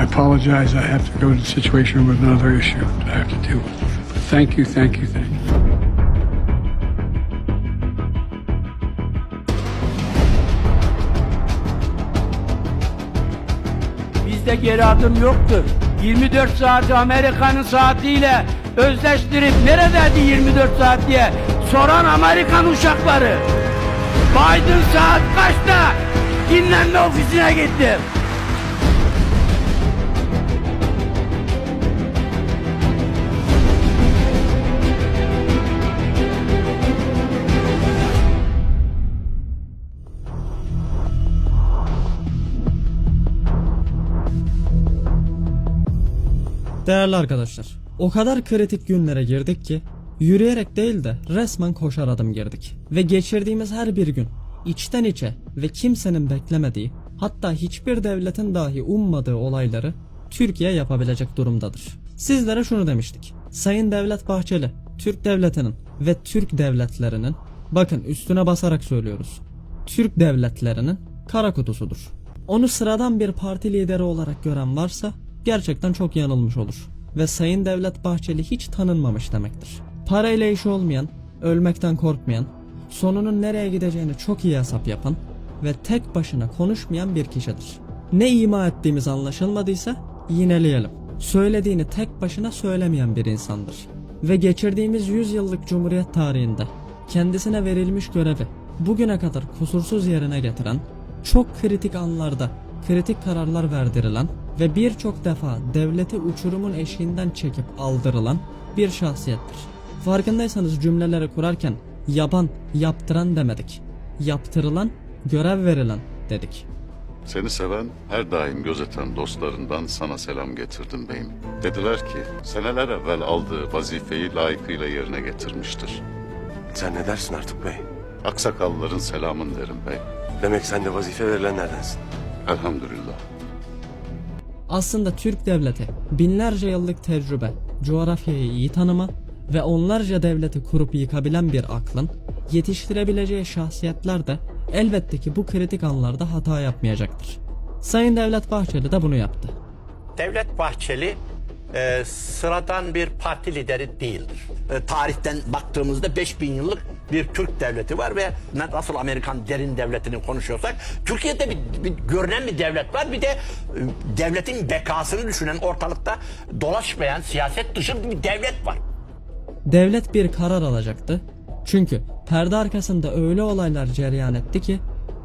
I apologize. I have to go to the situation with another issue I have to deal. But thank you, thank you, thank you. Bizde geri adım yoktur. 24 saati Amerika'nın saatiyle özleştirip neredeydi 24 saat diye soran Amerikan uşakları. Biden saat kaçta? Dinlenme ofisine gitti. Değerli arkadaşlar, o kadar kritik günlere girdik ki yürüyerek değil de resmen koşar adım girdik. Ve geçirdiğimiz her bir gün içten içe ve kimsenin beklemediği hatta hiçbir devletin dahi ummadığı olayları Türkiye yapabilecek durumdadır. Sizlere şunu demiştik. Sayın Devlet Bahçeli, Türk devletinin ve Türk devletlerinin bakın üstüne basarak söylüyoruz. Türk devletlerinin kara kutusudur. Onu sıradan bir parti lideri olarak gören varsa gerçekten çok yanılmış olur. Ve Sayın Devlet Bahçeli hiç tanınmamış demektir. Parayla işi olmayan, ölmekten korkmayan, sonunun nereye gideceğini çok iyi hesap yapan ve tek başına konuşmayan bir kişidir. Ne ima ettiğimiz anlaşılmadıysa yineleyelim. Söylediğini tek başına söylemeyen bir insandır. Ve geçirdiğimiz 100 yıllık Cumhuriyet tarihinde kendisine verilmiş görevi bugüne kadar kusursuz yerine getiren, çok kritik anlarda kritik kararlar verdirilen ve birçok defa devleti uçurumun eşiğinden çekip aldırılan bir şahsiyettir. Farkındaysanız cümleleri kurarken yaban, yaptıran demedik. Yaptırılan, görev verilen dedik. Seni seven, her daim gözeten dostlarından sana selam getirdim beyim. Dediler ki, seneler evvel aldığı vazifeyi layıkıyla yerine getirmiştir. Sen ne dersin artık bey? Aksakallıların selamın derim bey. Demek sen de vazife verilenlerdensin. Elhamdülillah. Aslında Türk devleti binlerce yıllık tecrübe, coğrafyayı iyi tanıma ve onlarca devleti kurup yıkabilen bir aklın yetiştirebileceği şahsiyetler de elbette ki bu kritik anlarda hata yapmayacaktır. Sayın Devlet Bahçeli de bunu yaptı. Devlet Bahçeli e, sıradan bir parti lideri değildir. E, tarihten baktığımızda 5000 yıllık bir Türk devleti var ve nasıl Amerikan derin devletini konuşuyorsak Türkiye'de bir, bir görünen bir devlet var. Bir de e, devletin bekasını düşünen ortalıkta dolaşmayan siyaset dışı bir devlet var. Devlet bir karar alacaktı. Çünkü perde arkasında öyle olaylar cereyan etti ki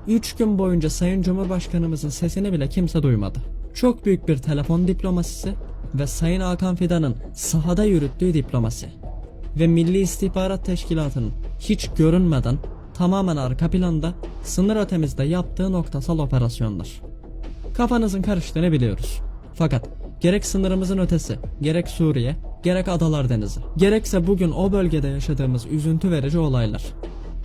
3 gün boyunca Sayın Cumhurbaşkanımızın sesini bile kimse duymadı. Çok büyük bir telefon diplomasisi ve Sayın Hakan Fidan'ın sahada yürüttüğü diplomasi ve Milli İstihbarat Teşkilatı'nın hiç görünmeden tamamen arka planda sınır ötemizde yaptığı noktasal operasyonlar. Kafanızın karıştığını biliyoruz. Fakat gerek sınırımızın ötesi, gerek Suriye, gerek Adalar Denizi, gerekse bugün o bölgede yaşadığımız üzüntü verici olaylar.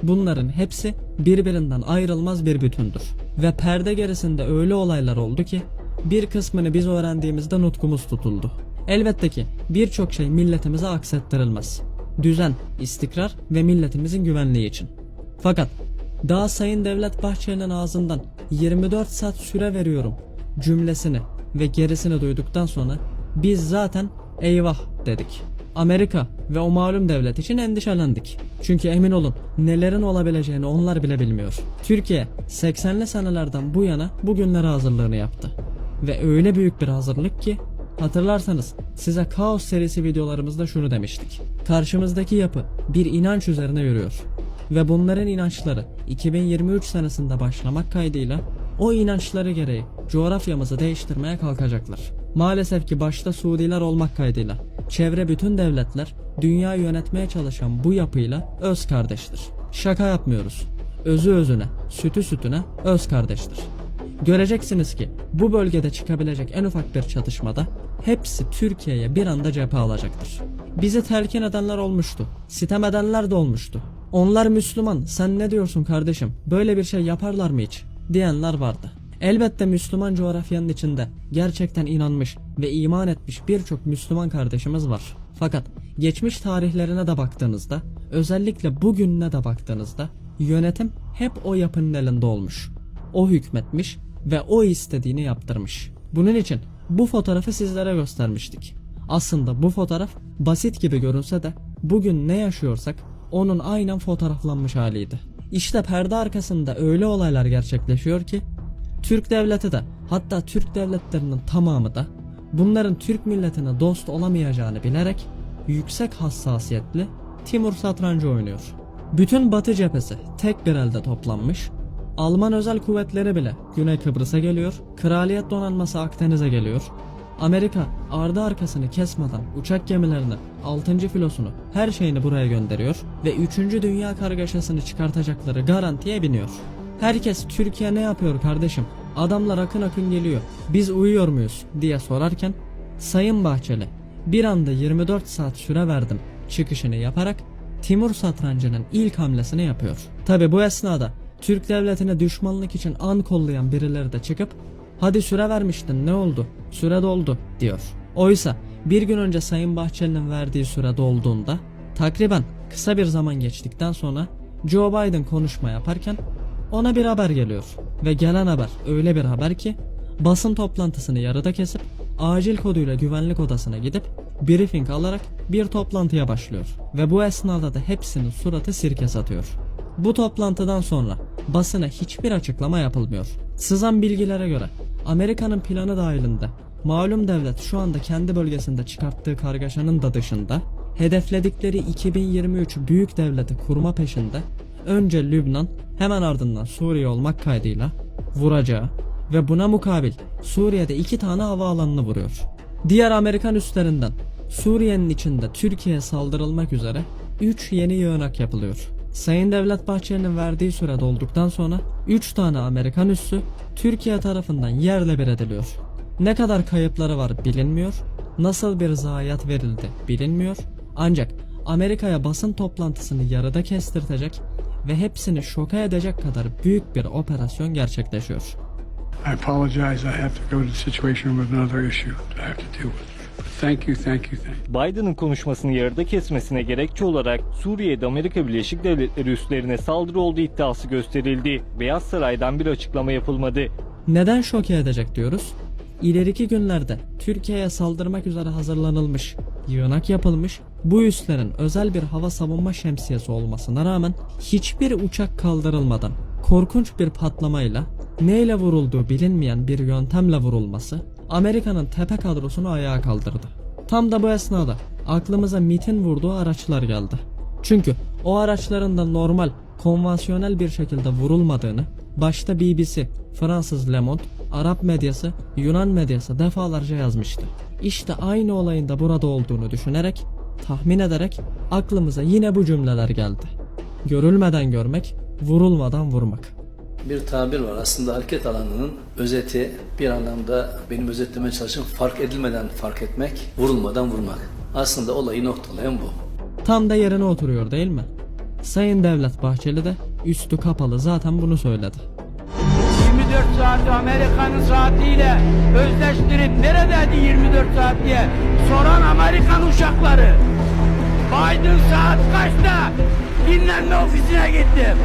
Bunların hepsi birbirinden ayrılmaz bir bütündür. Ve perde gerisinde öyle olaylar oldu ki bir kısmını biz öğrendiğimizde nutkumuz tutuldu. Elbette ki birçok şey milletimize aksettirilmez. Düzen, istikrar ve milletimizin güvenliği için. Fakat daha Sayın Devlet Bahçeli'nin ağzından 24 saat süre veriyorum cümlesini ve gerisini duyduktan sonra biz zaten eyvah dedik. Amerika ve o malum devlet için endişelendik. Çünkü emin olun nelerin olabileceğini onlar bile bilmiyor. Türkiye 80'li senelerden bu yana bugünlere hazırlığını yaptı. Ve öyle büyük bir hazırlık ki Hatırlarsanız size Kaos serisi videolarımızda şunu demiştik. Karşımızdaki yapı bir inanç üzerine yürüyor. Ve bunların inançları 2023 senesinde başlamak kaydıyla o inançları gereği coğrafyamızı değiştirmeye kalkacaklar. Maalesef ki başta Suudiler olmak kaydıyla çevre bütün devletler dünyayı yönetmeye çalışan bu yapıyla öz kardeştir. Şaka yapmıyoruz. Özü özüne, sütü sütüne öz kardeştir. Göreceksiniz ki bu bölgede çıkabilecek en ufak bir çatışmada hepsi Türkiye'ye bir anda cephe alacaktır. Bizi telkin edenler olmuştu. Sitem edenler de olmuştu. Onlar Müslüman sen ne diyorsun kardeşim böyle bir şey yaparlar mı hiç diyenler vardı. Elbette Müslüman coğrafyanın içinde gerçekten inanmış ve iman etmiş birçok Müslüman kardeşimiz var. Fakat geçmiş tarihlerine de baktığınızda özellikle bugününe de baktığınızda yönetim hep o yapının elinde olmuş. O hükmetmiş ve o istediğini yaptırmış. Bunun için bu fotoğrafı sizlere göstermiştik. Aslında bu fotoğraf basit gibi görünse de bugün ne yaşıyorsak onun aynen fotoğraflanmış haliydi. İşte perde arkasında öyle olaylar gerçekleşiyor ki Türk devleti de hatta Türk devletlerinin tamamı da bunların Türk milletine dost olamayacağını bilerek yüksek hassasiyetli Timur satrancı oynuyor. Bütün Batı cephesi tek bir elde toplanmış. Alman özel kuvvetleri bile Güney Kıbrıs'a geliyor. Kraliyet donanması Akdeniz'e geliyor. Amerika ardı arkasını kesmeden uçak gemilerini, 6. filosunu, her şeyini buraya gönderiyor ve 3. Dünya kargaşasını çıkartacakları garantiye biniyor. Herkes Türkiye ne yapıyor kardeşim? Adamlar akın akın geliyor. Biz uyuyor muyuz diye sorarken Sayın Bahçeli bir anda 24 saat süre verdim çıkışını yaparak Timur satrancının ilk hamlesini yapıyor. Tabi bu esnada Türk devletine düşmanlık için an kollayan birileri de çıkıp hadi süre vermiştin ne oldu süre doldu diyor. Oysa bir gün önce Sayın Bahçeli'nin verdiği süre dolduğunda takriben kısa bir zaman geçtikten sonra Joe Biden konuşma yaparken ona bir haber geliyor ve gelen haber öyle bir haber ki basın toplantısını yarıda kesip acil koduyla güvenlik odasına gidip briefing alarak bir toplantıya başlıyor ve bu esnada da hepsinin suratı sirke satıyor. Bu toplantıdan sonra basına hiçbir açıklama yapılmıyor. Sızan bilgilere göre Amerika'nın planı dahilinde malum devlet şu anda kendi bölgesinde çıkarttığı kargaşanın da dışında hedefledikleri 2023 büyük devleti kurma peşinde önce Lübnan hemen ardından Suriye olmak kaydıyla vuracağı ve buna mukabil Suriye'de iki tane havaalanını vuruyor. Diğer Amerikan üslerinden Suriye'nin içinde Türkiye'ye saldırılmak üzere 3 yeni yığınak yapılıyor. Sayın Devlet Bahçeli'nin verdiği süre dolduktan sonra 3 tane Amerikan üssü Türkiye tarafından yerle bir ediliyor. Ne kadar kayıpları var bilinmiyor, nasıl bir zayiat verildi bilinmiyor. Ancak Amerika'ya basın toplantısını yarıda kestirtecek ve hepsini şoka edecek kadar büyük bir operasyon gerçekleşiyor. I apologize. I have to go to the situation with another issue I have to deal with. Thank you, thank you, thank you. Biden'ın konuşmasını yarıda kesmesine gerekçe olarak Suriye'de Amerika Birleşik Devletleri üslerine saldırı olduğu iddiası gösterildi. Beyaz Saray'dan bir açıklama yapılmadı. Neden şoke edecek diyoruz? İleriki günlerde Türkiye'ye saldırmak üzere hazırlanılmış, yığınak yapılmış, bu üslerin özel bir hava savunma şemsiyesi olmasına rağmen hiçbir uçak kaldırılmadan korkunç bir patlamayla neyle vurulduğu bilinmeyen bir yöntemle vurulması Amerika'nın tepe kadrosunu ayağa kaldırdı. Tam da bu esnada aklımıza MIT'in vurduğu araçlar geldi. Çünkü o araçların da normal, konvansiyonel bir şekilde vurulmadığını başta BBC, Fransız Le Monde, Arap medyası, Yunan medyası defalarca yazmıştı. İşte aynı olayın da burada olduğunu düşünerek, tahmin ederek aklımıza yine bu cümleler geldi. Görülmeden görmek, vurulmadan vurmak. Bir tabir var. Aslında hareket alanının özeti bir anlamda benim özetlemeye çalıştığım fark edilmeden fark etmek, vurulmadan vurmak. Aslında olayı noktalayan bu. Tam da yerine oturuyor değil mi? Sayın Devlet Bahçeli de üstü kapalı zaten bunu söyledi. 24 saati Amerika'nın saatiyle özleştirip neredeydi 24 saat diye soran Amerikan uçakları. Biden saat kaçta dinlenme ofisine gitti.